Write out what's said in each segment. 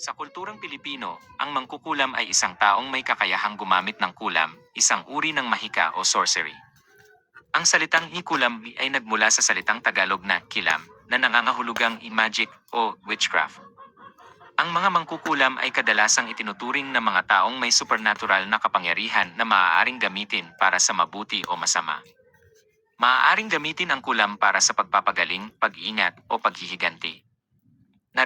Sa kulturang Pilipino, ang mangkukulam ay isang taong may kakayahang gumamit ng kulam, isang uri ng mahika o sorcery. Ang salitang ikulam ay nagmula sa salitang Tagalog na kilam, na nangangahulugang i-magic o witchcraft. Ang mga mangkukulam ay kadalasang itinuturing na mga taong may supernatural na kapangyarihan na maaaring gamitin para sa mabuti o masama. Maaaring gamitin ang kulam para sa pagpapagaling, pag-ingat, o paghihiganti.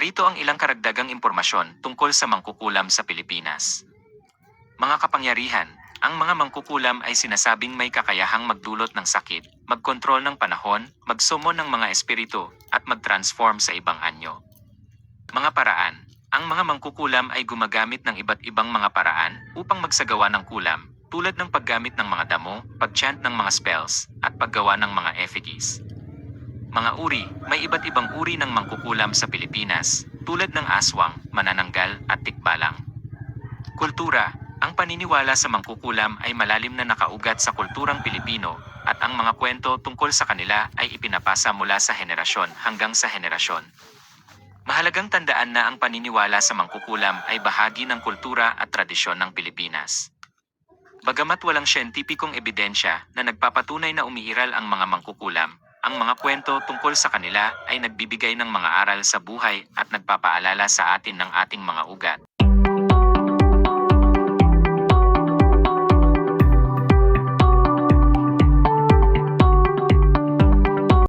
Narito ang ilang karagdagang impormasyon tungkol sa mangkukulam sa Pilipinas. Mga kapangyarihan, ang mga mangkukulam ay sinasabing may kakayahang magdulot ng sakit, magkontrol ng panahon, magsumon ng mga espiritu, at mag-transform sa ibang anyo. Mga paraan, ang mga mangkukulam ay gumagamit ng iba't ibang mga paraan upang magsagawa ng kulam, tulad ng paggamit ng mga damo, pagchant ng mga spells, at paggawa ng mga effigies. Mga uri, may iba't ibang uri ng mangkukulam sa Pilipinas, tulad ng aswang, manananggal, at tikbalang. Kultura, ang paniniwala sa mangkukulam ay malalim na nakaugat sa kulturang Pilipino at ang mga kwento tungkol sa kanila ay ipinapasa mula sa henerasyon hanggang sa henerasyon. Mahalagang tandaan na ang paniniwala sa mangkukulam ay bahagi ng kultura at tradisyon ng Pilipinas. Bagamat walang siyentipikong ebidensya na nagpapatunay na umiiral ang mga mangkukulam, ang mga kwento tungkol sa kanila ay nagbibigay ng mga aral sa buhay at nagpapaalala sa atin ng ating mga ugat.